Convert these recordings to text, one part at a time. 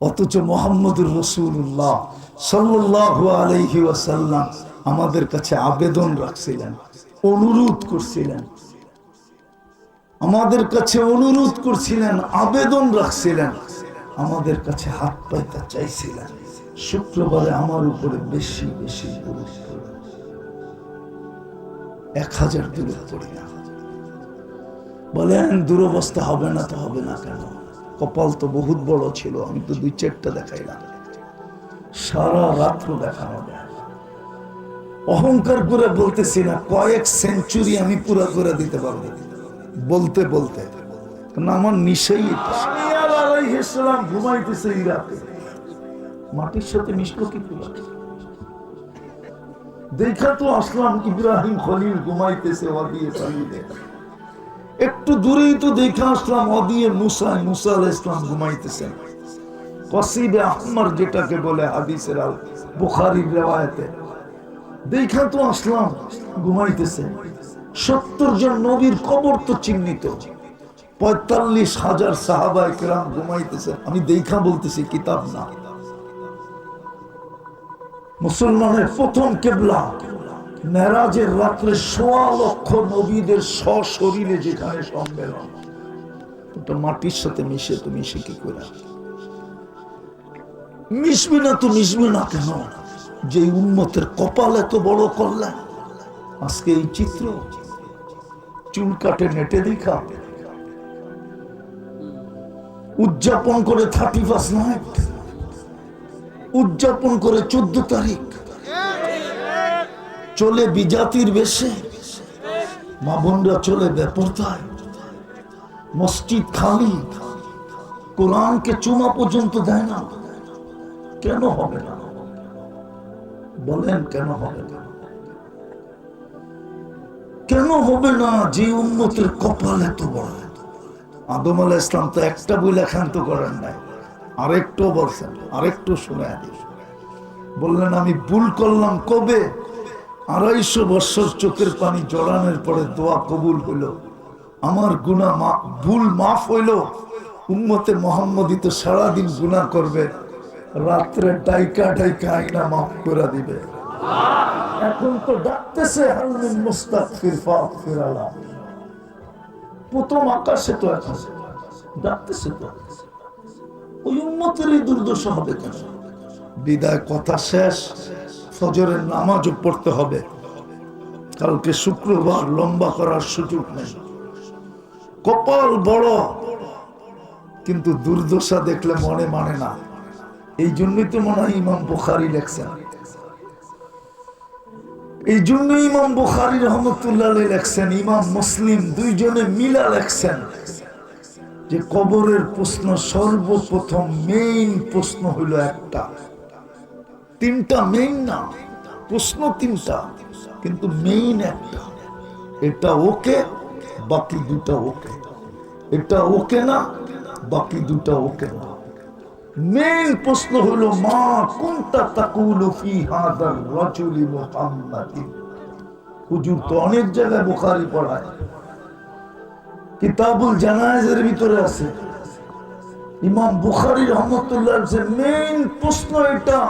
অথচ মোহাম্মদুর রসুল্লাহ সাল্লাহ আলহি ওয়াসাল্লাম আমাদের কাছে আবেদন রাখছিলেন, অনুরোধ করছিলেন। আমাদের কাছে অনুরোধ করছিলেন, আবেদন রাখছিলেন। আমাদের কাছে হাত পাইতে চাইছিলেন। শুক্রবারে আমার উপরে বেশি বেশি এক হাজার দূরে পড়ি বলেন, দুরবস্থা হবে না তো হবে না কেন? কপাল তো বহুত বড় ছিল, আমি তো দুই চারটা দেখাইলাম। সারা রাত্র দেখানো অহংকার করে বলতেছি না, কয়েক সেঞ্চুরি আমি পুরা করে দিতে পারব। বলতে বলতে আমার নিশেই ঘুমাইতেছে মাটির সাথে মিশলো কি দেখা তো আসলাম ইব্রাহিম খলিল ঘুমাইতেছে ওয়াদিয়ে সালিদে একটু দূরেই তো দেখে আসলাম ওদিয়ে মুসা মুসা আলাইহিস ইসলাম ঘুমাইতেছেন। কসিবে আহমর যেটাকে বলে হাদিসের আল রেওয়ায়েতে। তো আসলাম সত্তর জন নবীর কবর তো চিহ্নিত। পঁয়তাল্লিশ হাজার সাহাবাই কেরাম ঘুমাইতেছে আমি দেখা বলতেছি, কিতাব না। মুসলমানের প্রথম কেবলা। মেরাজের রাত্রে সোয়া লক্ষ নবীদের সশরীরে যেখানে সম্মেলন ওটা মাটির সাথে মিশে কি করে? মিশবি না তো মিশবি না কেন? যে উন্মতের কপাল এত বড় করলেন আজকে এই চিত্র, চুল কাটে, নেটে দেখা। উদযাপন করে থার্টি ফার্স্ট নাইট, উদযাপন করে চোদ্দ তারিখ। চলে বিজাতির বেশে। মা বোনরা চলে বেপরতায়। মসজিদ খালি। কোরআনকে চুমা পর্যন্ত দেয় না। কেন হবে না? বলেন কেন হবে না? কেন হবে না যে উন্নতির কপাল এত বড়? আদম আলাহ ইসলাম তো একটা বই লেখান্ত করেন নাই। আরেকটু বলছেন, আরেকটু শুনে বললেন, আমি ভুল করলাম কবে? আড়াইশো বছর চোখের পানি জড়ানোর পরে দোয়া কবুল হইল। আমার গুণা ভুল মাফ হইল। উম্মতে মোহাম্মদী তো সারাদিন গুণা করবে। রাত্রে ডাইকা ডাইকা আইনা মাফ করে দিবে। এখন তো ডাকতেছে হালমিন মুস্তাক ফিরফা ফিরালা প্রথম আকাশে তো এখন ডাকতেছে তো। ওই উন্মতেরই দুর্দশা হবে কেন? বিদায় কথা শেষ। ফজরের নামাজও পড়তে হবে। কালকে শুক্রবার লম্বা করার সুযোগ নেই। কপাল বড়, কিন্তু দুর্দশা দেখলে মনে মানে না। এই জন্যই তো মনে হয় ইমাম বুখারি লেখছেন। এই জন্য ইমাম বুখারি রহমতুল্লাহ লেখছেন, ইমাম মুসলিম দুইজনে মিলা লেখছেন যে কবরের প্রশ্ন সর্বপ্রথম মেইন প্রশ্ন হইল একটা। তিনটা মেইন না প্রশ্ন তিনটা, কিন্তু মেইন একটা। এটা ওকে, বাকি দুটা ওকে। এটা ওকে না, বাকি দুটা ওকে না। মেইন প্রশ্ন হলো, মা, কোনটা তাকুলু ফি হাদার রাজুলি হুজুর তো অনেক জায়গায় বুখারী পড়ায়। কিতাবুল জানায়েজের ভিতরে আছে। ইমাম বুখারী রহমতুল্লাহ মেইন প্রশ্ন এটা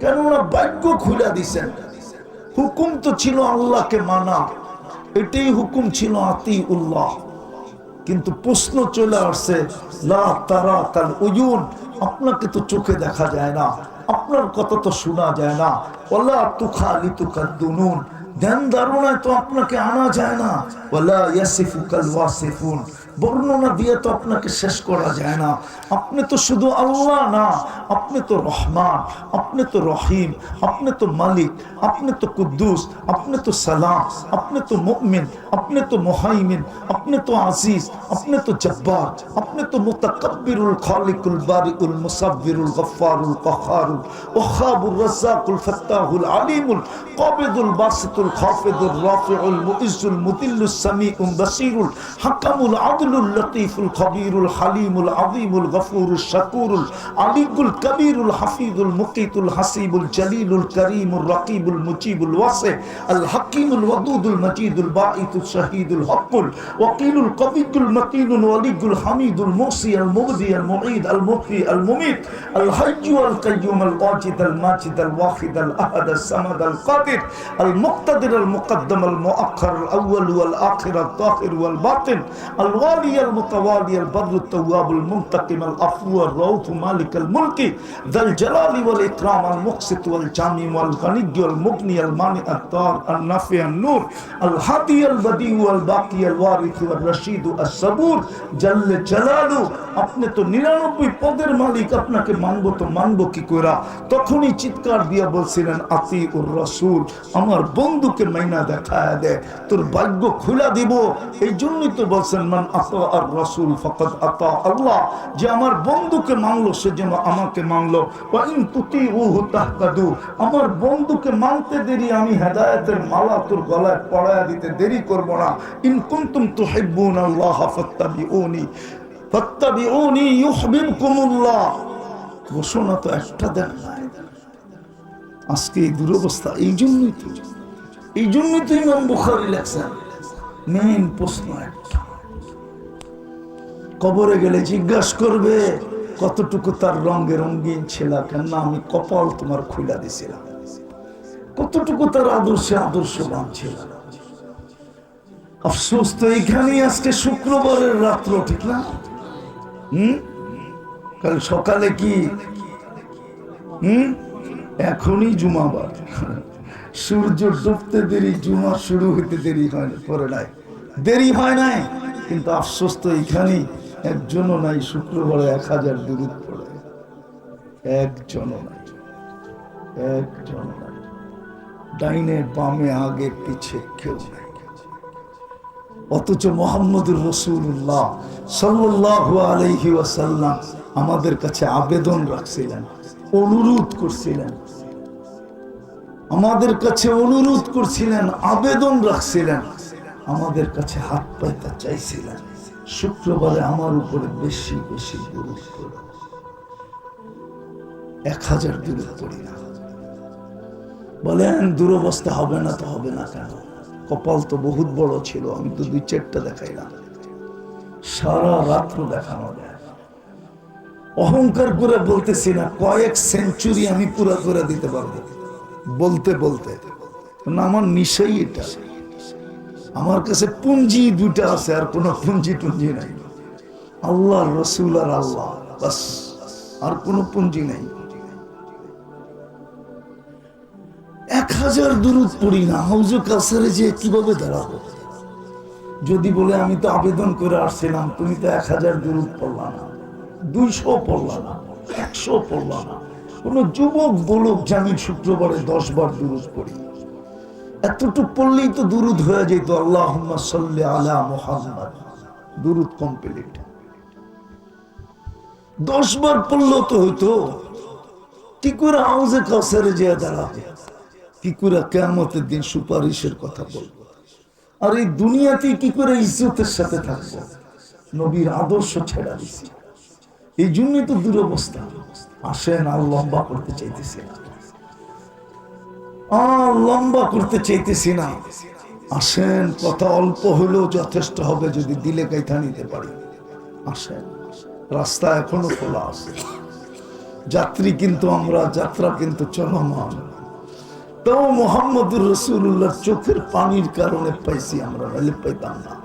কেননা বাক্য খুলে দিছেন। হুকুম তো ছিল আল্লাহকে মানা। এটাই হুকুম ছিল আতি উল্লাহ কিন্তু প্রশ্ন চলে আসছে তারা কাল উয়ুন, আপনাকে তো চোখে দেখা যায় না, আপনার কথা তো শোনা যায় না। ওলা তুখা লিতুকা দুনুন, ধ্যান ধারণায় তো আপনাকে আনা যায় না। ওলা ইয়াসিফু কাল ওয়াসিফুন বর্ণনা দিয়ে তো আপনাকে শেষ করা যায় না আপনি তো শুধু আল্লাহ না আপনি তো রহমান আপনি তো রহিম আপনি তো মালিক আপনি তো কুদ্দুস আপনি তো সালাম আপনি তো মুমিন আপনি তো মোহাইমিন আপনি তো আজিজ আপনি তো জব্বার আপনি তো মুতাকাব্বিরুল খালিকুল বারিকুল মুসাব্বিরুল গফফারুল কহারুল ওয়াহাবুর রাজ্জাকুল ফাত্তাহুল আলিমুল কাবিদুল বাসিতুল খাফিদুল রাফিউল মুইজ্জুল মুদিল্লুস সামিউল বাসিরুল হাকামুল আদ আদলুল লতিফুল খবীরুল হালিমুল আযীমুল গফুরুল শাকুরুল আলিকুল কবীরুল হাফিজুল মুকিতুল হাসিবুল জলিলুল করিমুল রকিবুল মুজিবুল ওয়াসি আল হাকিমুল ওয়াদুদুল মজিদুল বাঈতুল শাহীদুল হকুল ওয়াকিলুল কবিকুল মকিনুল ওয়ালিকুল হামিদুল মুসি আল মুবদি আল মুঈদ আল মুহyi আল মুমিত আল হাইয়্যু আল কাইয়্যুম আল ওয়াজিদ আল মাজিদ আল ওয়াহিদ আল আহাদ আল সামাদ আল কাদির আল মুক্তাদির আল মুকদ্দম আল মুআخر আল আউয়াল ওয়াল আখির আল তাহির ওয়াল বাতিন আল ওয়াল জামি ওয়াল গনি ওয়াল মুগনি আল মানি আল তার আল নাফি আল নূর আল হাদি আল বদি ওয়াল বাকি আল ওয়ারিথ ওয়াল রশিদ আল সাবুর জাল্লে জালালু আপনি তো নিরানব্বই পদের মালিক আপনাকে মানবো তো মানবো কি কইরা? তখনই চিৎকার দিয়া বলছিলেন আতি উর রসুল আমার বন্ধুকে মাইনা দেখায় দে, তোর ভাগ্য খুলা দিব। এই জন্যই তো বলছেন, মান আর রসুল ফকত আতা আল্লাহ। যে আমার বন্ধুকে মানলো, সে আমাকে মানলো। আমার বন্ধুকে মানতে দেরি, আমি হেদায়েতের মালা তোর গলায় পড়ায় দিতে দেরি করব না। ইন কুনতুম তুহিব্বুন আল্লাহ, ফাত্তাবিউনি। ফাত্তাবিউনি ইউহিব্বুকুমুল্লাহ। ঘোষণা তো একটা দেন আজকে এই দুরবস্থা, এই জন্যই তো। এই জন্যই তো ইমাম বুখারি লেখছেন। মেইন প্রশ্ন একটা। কবরে গেলে জিজ্ঞাসা করবে, কতটুকু তার রঙে রঙিন ছিল? কেন আমি কপাল তোমার খুলা দিছিলাম। কতটুকু তার আদর্শে আদর্শবান ছিল? আফসোস তো এইখানেই আজকে শুক্রবারের রাত্র, ঠিক না? হুম? কাল সকালে কি? হম? এখনই জুমাবার। সূর্য ডুবতে দেরি জুমা শুরু হইতে দেরি হয় করে নাই। দেরি হয় নাই? কিন্তু আফসোস তো এইখানেই। একজনও নাই, শুক্রবারে এক হাজার দূরত পড়ে একজনও নাই। একজনও নাই। ডাইনে বামে আগে পিছে কেউ নাই। অথচ মোহাম্মদুর রসুল্লাহ সাল্লাহ আলহি ওয়াসাল্লাম আমাদের কাছে আবেদন রাখছিলেন, অনুরোধ করছিলেন। আমাদের কাছে অনুরোধ করছিলেন, আবেদন রাখছিলেন। আমাদের কাছে হাত পাইতে চাইছিলেন। শুক্রবারে আমার উপরে বেশি বেশি দূরত করো এক হাজার দূরত করি না। বলেন, দুরবস্থা হবে না তো হবে না কেন? কপাল তো বহুত বড় ছিল, আমি তো দুই চারটা দেখাইলাম। সারা রাত্র দেখানো অহংকার করে বলতেছি না, কয়েক সেঞ্চুরি আমি পুরা করে দিতে পারব। বলতে বলতে। না, আমার নিশাই এটা। আমার কাছে পুঞ্জি দুটা আছে, আর কোনো পুঞ্জি টুঞ্জি নাই। আল্লাহ, রসুল আর আল্লাহ আর কোনো পুঞ্জি নাই। এক হাজার দূরত পড়ি না, হাউজে কাছারে যে কীভাবে দাঁড়াবো? যদি বলে আমি তো আবেদন করে আসছিলাম, তুমি তো এক হাজার দূরত পড়লা না, দুইশো পড়লা না, একশো পড়লা না। কোন যুবক, বলুক যে আমি শুক্রবারে দশ বার দূরত পড়ি। এতটুক পড়লেই তো দূরত হয়ে যেত। আল্লাহ আলা মোহাম্মদ। দূরত কমপ্লিট দশ বার পড়লেও তো হইতো। কি কাছারে যে দাঁড়াবে। কেমতের দিন সুপারিশের কথা বলব। আর এই দুনিয়াতে কি করে ইজ্জতের সাথে থাকব। নবীর আদর্শ ছেড়া দিছি এই জন্যই তো দুরবস্থা। আসেন আর লম্বা করতে চাইতেছি। না লম্বা করতে চাইতেছি না। আসেন, কথা অল্প হলেও যথেষ্ট হবে যদি দিলে কাইথা নিতে পারি। আসেন, রাস্তা এখনও খোলা আছে। যাত্রী কিন্তু আমরা, যাত্রা কিন্তু চলমান। তাও মোহাম্মদুর রসুল্লাহ চোখের পানির কারণে পাইছি আমরা নাহলে পাইতাম না।